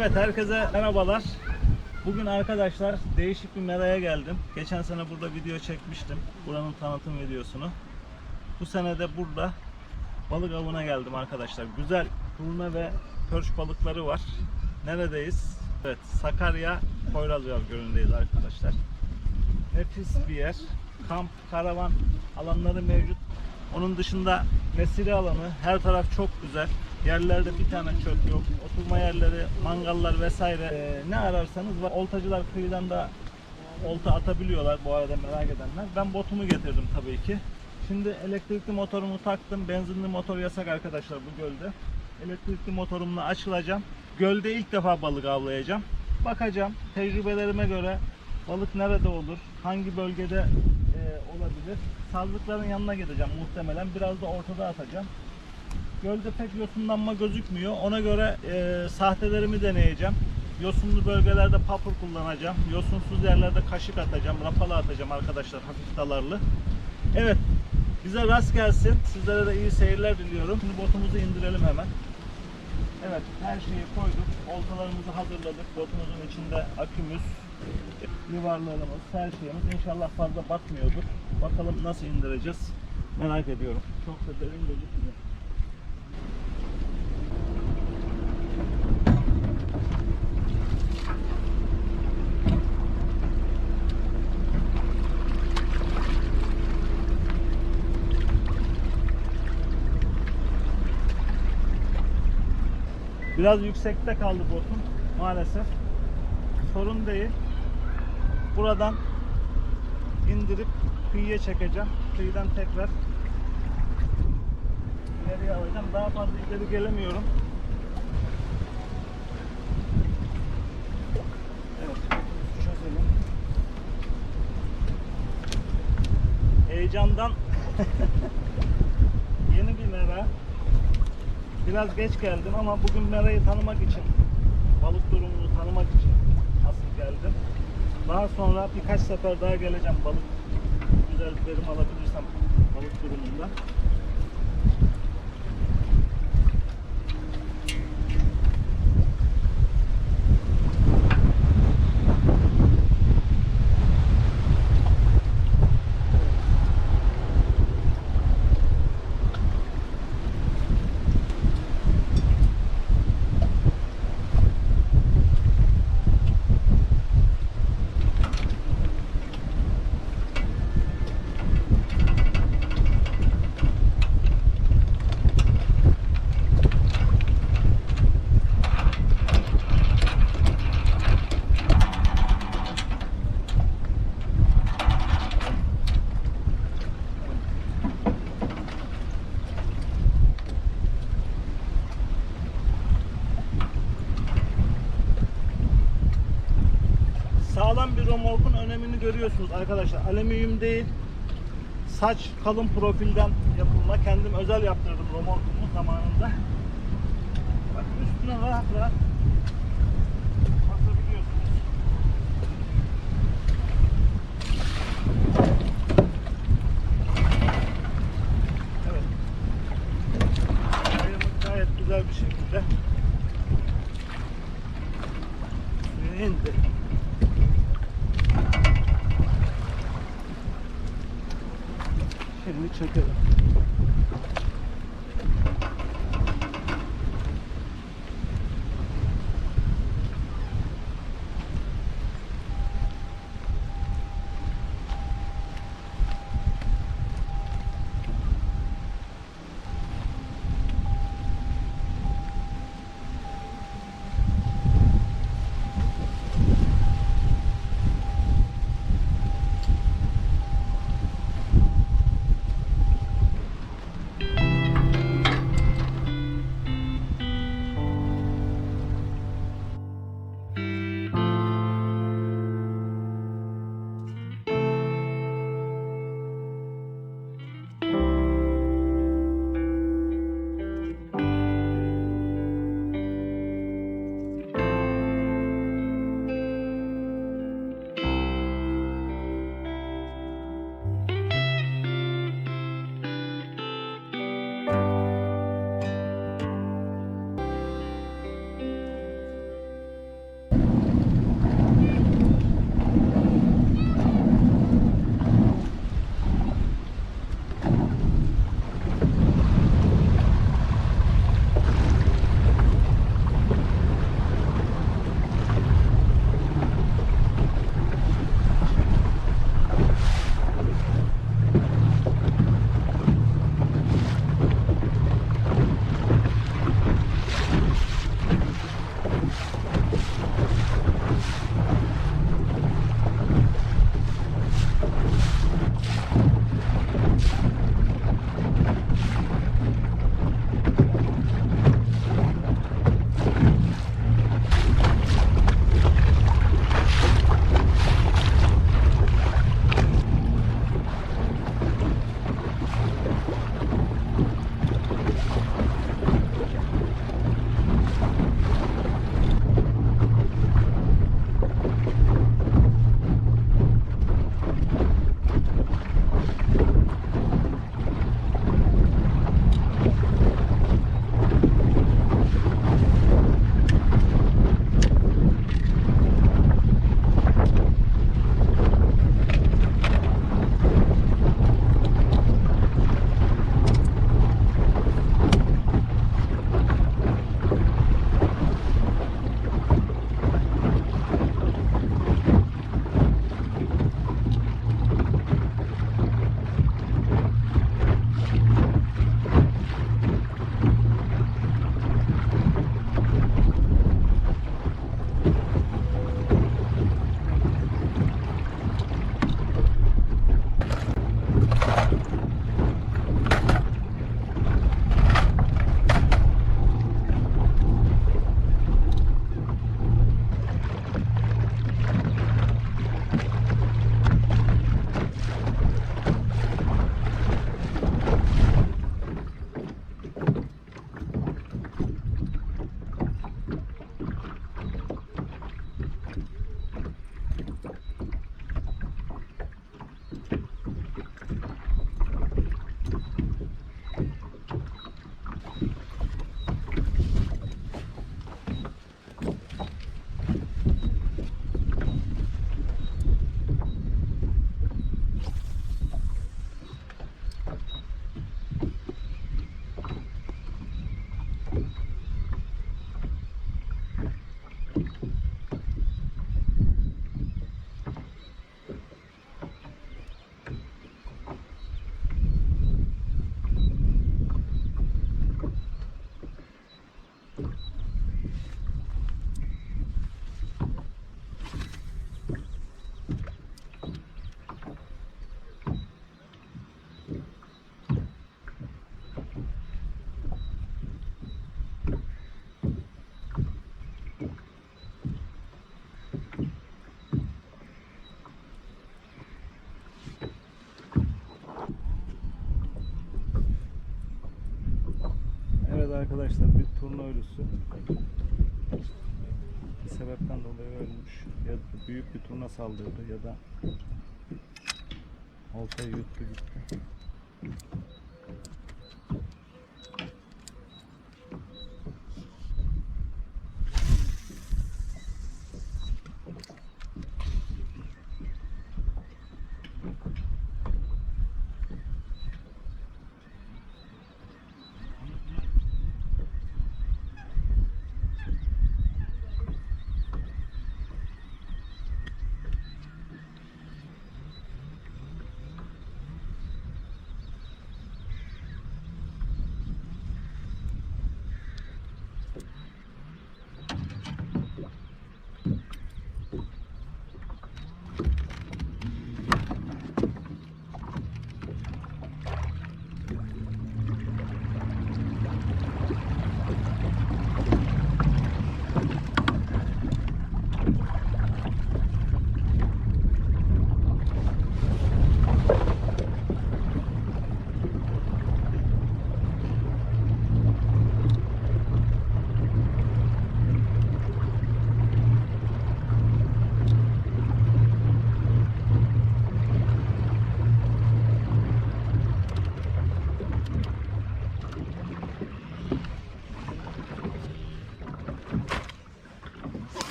Evet herkese merhabalar. Bugün arkadaşlar değişik bir meraya geldim. Geçen sene burada video çekmiştim. Buranın tanıtım videosunu. Bu sene de burada balık avına geldim arkadaşlar. Güzel turna ve pörş balıkları var. Neredeyiz? Evet Sakarya Poyrazlar Gölü'ndeyiz arkadaşlar. Nefis bir yer. Kamp, karavan alanları mevcut. Onun dışında mesire alanı. Her taraf çok güzel. Yerlerde bir tane çöp yok. Oturma yerleri, mangallar vesaire. Ee, ne ararsanız var. Oltacılar kıyıdan da olta atabiliyorlar bu arada merak edenler. Ben botumu getirdim tabii ki. Şimdi elektrikli motorumu taktım. Benzinli motor yasak arkadaşlar bu gölde. Elektrikli motorumla açılacağım. Gölde ilk defa balık avlayacağım. Bakacağım. Tecrübelerime göre balık nerede olur? Hangi bölgede e, olabilir? Sazlıkların yanına gideceğim muhtemelen. Biraz da ortada atacağım. Gölde pek yosunlanma gözükmüyor. Ona göre e, sahtelerimi deneyeceğim. Yosunlu bölgelerde papur kullanacağım. Yosunsuz yerlerde kaşık atacağım, rapala atacağım arkadaşlar hafif dalarlı. Evet, bize rast gelsin. Sizlere de iyi seyirler diliyorum. Şimdi botumuzu indirelim hemen. Evet, her şeyi koyduk. Oltalarımızı hazırladık. Botumuzun içinde akümüz, yuvarlarımız, her şeyimiz inşallah fazla batmıyordur. Bakalım nasıl indireceğiz. Merak ediyorum. Çok da derin gözükmüyor. Biraz yüksekte kaldı botum maalesef. Sorun değil. Buradan indirip kıyıya çekeceğim. Kıyıdan tekrar ileriye alacağım. Daha fazla ileri gelemiyorum. Evet, çözelim. Heyecandan yeni bir mera. Biraz geç geldim ama bugün merayı tanımak için, balık durumunu tanımak için asıl geldim. Daha sonra birkaç sefer daha geleceğim balık güzel verim alabilirsem balık durumunda. Görüyorsunuz arkadaşlar. Alüminyum değil, saç kalın profilden yapılma. Kendim özel yaptırdım romorkumu zamanında. Bakın üstüne rahat rahat güzel bir şekilde indi. Turna ölüsü. Bir sebepten dolayı ölmüş. Ya büyük bir turna saldırdı ya da oltayı yuttu gitti.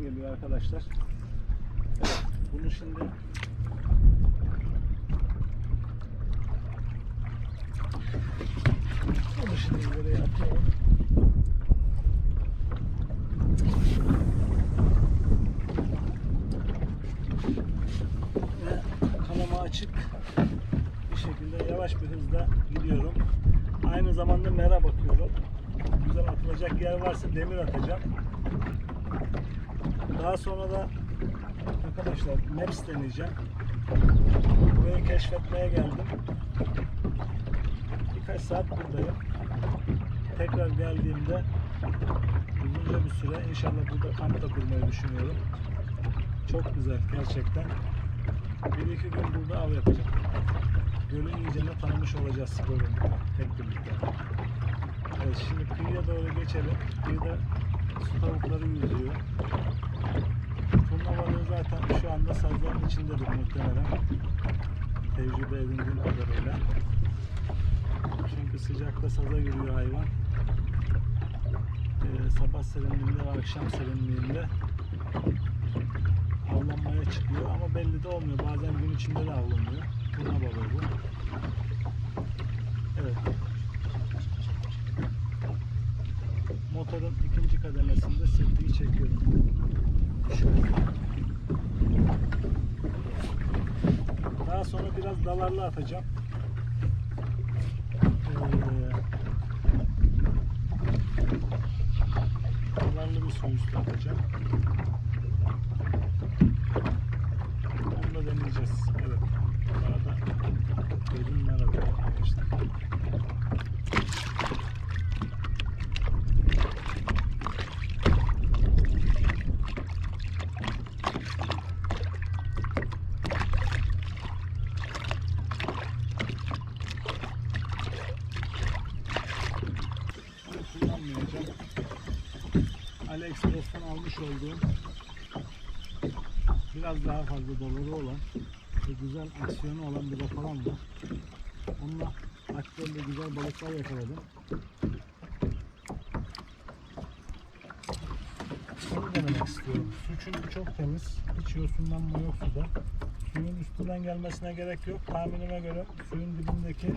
Geliyor arkadaşlar. Evet, bunu şimdi bunu şimdi buraya atıyorum. Ve kanama açık bir şekilde yavaş bir hızla gidiyorum. Aynı zamanda mera bakıyorum. Güzel atılacak yer varsa demir atacağım. Daha sonra da arkadaşlar Maps deneyeceğim. Burayı keşfetmeye geldim. Birkaç saat buradayım. Tekrar geldiğimde uzunca bir süre inşallah burada kamp da kurmayı düşünüyorum. Çok güzel gerçekten. Bir iki gün burada av yapacağım. Gölün iyicene tanımış olacağız sporunu hep birlikte. Evet şimdi kıyıya doğru geçelim. Kıyıda su tavukları yüzüyor. Turna balığı zaten şu anda sazların içindedir muhtemelen. Tecrübe edindiğim kadarıyla. Çünkü sıcakta saza giriyor hayvan. Ee, sabah serinliğinde ve akşam serinliğinde avlanmaya çıkıyor ama belli de olmuyor. Bazen gün içinde de avlanıyor. Turna balığı bu. Evet. Motorun ikinci kademesinde sirtiyi çekiyorum. Daha sonra biraz dalarlı atacağım. Ee, dalarlı bir su üstü atacağım. Onu da deneyeceğiz. Evet. Bu arada gözüm merhaba arkadaşlar. Bunu kullanmayacağım. Almış olduğum biraz daha fazla doları olan ve güzel aksiyonu olan bir ropalan var. Onunla aktörle güzel balıklar yakaladım. Onu denemek istiyorum. Su çünkü çok temiz. Hiç yosunlanma yok suda. Suyun üstünden gelmesine gerek yok. Tahminime göre suyun dibindeki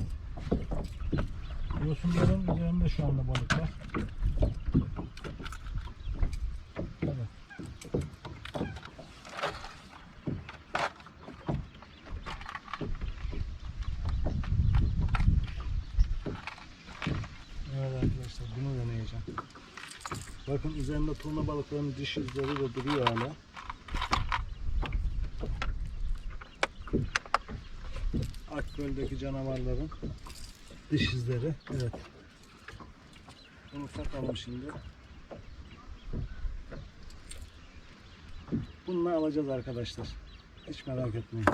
yosunların üzerinde şu anda balık var. Üzerinde turna balıkların diş izleri de duruyor hala. Akgöl'deki canavarların diş izleri. Evet. Bunu takalım şimdi. Bununla alacağız arkadaşlar. Hiç merak etmeyin.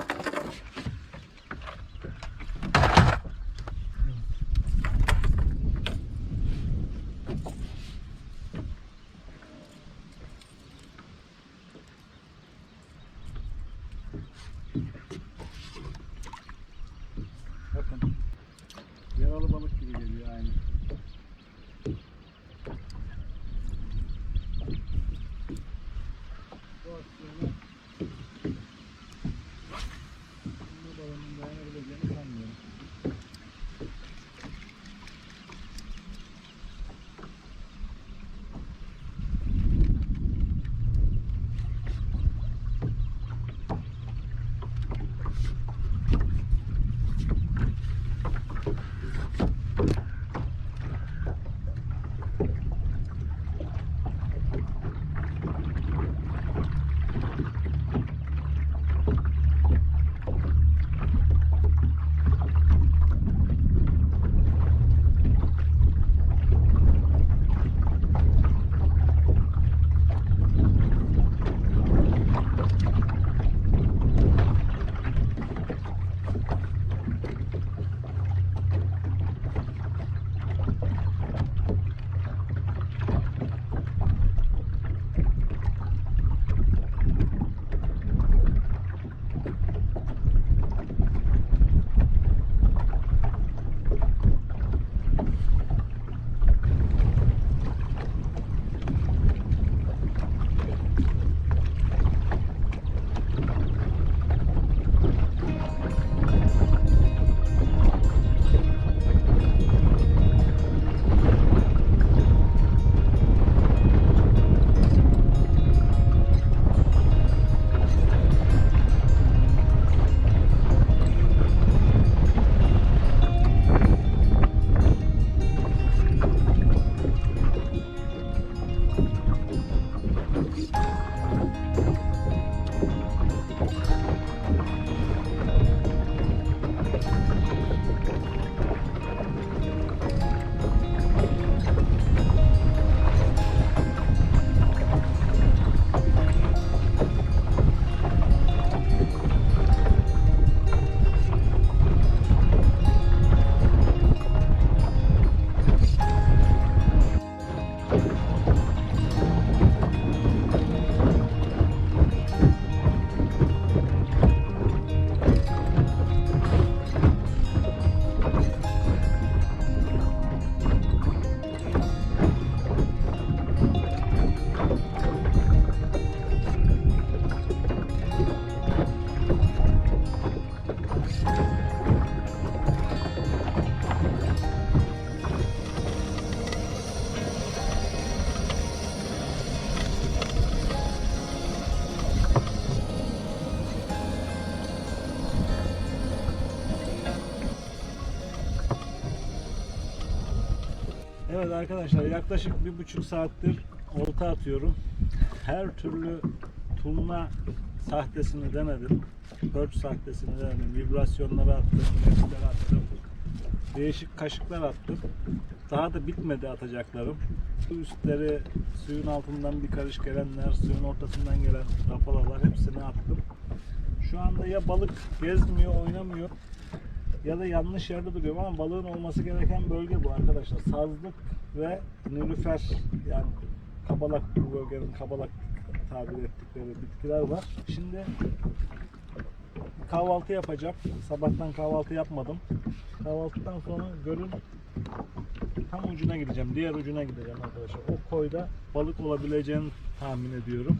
Evet arkadaşlar yaklaşık bir buçuk saattir olta atıyorum. Her türlü turna sahtesini denedim. Perch sahtesini denedim. Vibrasyonları attım, nefsler attım. Değişik kaşıklar attım. Daha da bitmedi atacaklarım. Su üstleri, suyun altından bir karış gelenler, suyun ortasından gelen rapalalar hepsini attım. Şu anda ya balık gezmiyor, oynamıyor ya da yanlış yerde duruyorum ama balığın olması gereken bölge bu arkadaşlar. Sazlık ve nilüfer yani kabalak bu bölgenin kabalak tabir ettikleri bitkiler var. Şimdi kahvaltı yapacağım. Sabahtan kahvaltı yapmadım. Kahvaltıdan sonra gölün tam ucuna gideceğim. Diğer ucuna gideceğim arkadaşlar. O koyda balık olabileceğini tahmin ediyorum.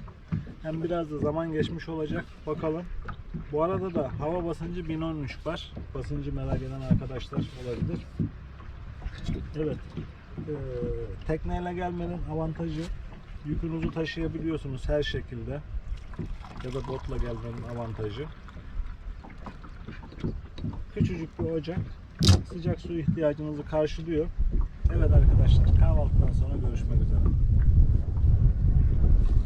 Hem biraz da zaman geçmiş olacak. Bakalım. Bu arada da hava basıncı 1013 var. Basıncı merak eden arkadaşlar olabilir. Evet. Ee, tekneyle gelmenin avantajı yükünüzü taşıyabiliyorsunuz her şekilde. Ya da botla gelmenin avantajı. Küçücük bir ocak sıcak su ihtiyacınızı karşılıyor. Evet arkadaşlar kahvaltıdan sonra görüşmek üzere.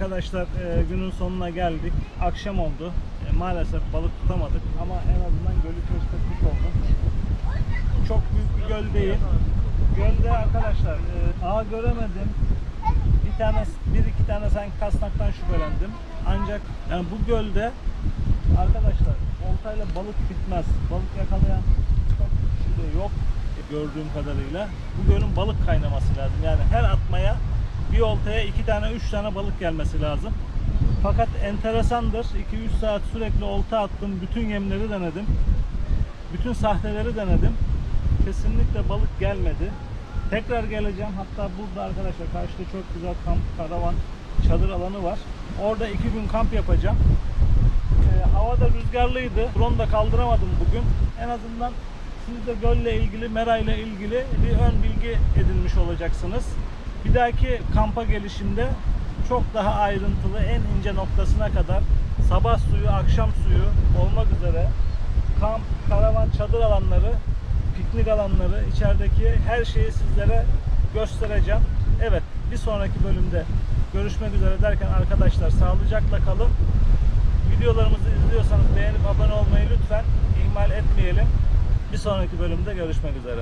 Arkadaşlar e, günün sonuna geldik. Akşam oldu. E, maalesef balık tutamadık ama en azından gölü keşfetmiş olduk. Çok büyük bir göl değil. Gölde arkadaşlar e, ağ göremedim. Bir tane, bir iki tane sanki kasnaktan şüphelendim. Ancak yani bu gölde arkadaşlar oltayla balık bitmez. Balık yakalayan çok kişi de yok gördüğüm kadarıyla. Bu gölün balık kaynaması lazım. Yani her atmaya bir oltaya iki tane üç tane balık gelmesi lazım. Fakat enteresandır. 2-3 saat sürekli olta attım. Bütün yemleri denedim. Bütün sahteleri denedim. Kesinlikle balık gelmedi. Tekrar geleceğim. Hatta burada arkadaşlar karşıda çok güzel kamp, karavan, çadır alanı var. Orada iki gün kamp yapacağım. Ee, hava da rüzgarlıydı. Drone da kaldıramadım bugün. En azından siz de gölle ilgili, mera ile ilgili bir ön bilgi edinmiş olacaksınız. Bir dahaki kampa gelişimde çok daha ayrıntılı, en ince noktasına kadar sabah suyu, akşam suyu olmak üzere kamp, karavan, çadır alanları, piknik alanları, içerideki her şeyi sizlere göstereceğim. Evet, bir sonraki bölümde görüşmek üzere derken arkadaşlar sağlıcakla kalın. Videolarımızı izliyorsanız beğenip abone olmayı lütfen ihmal etmeyelim. Bir sonraki bölümde görüşmek üzere.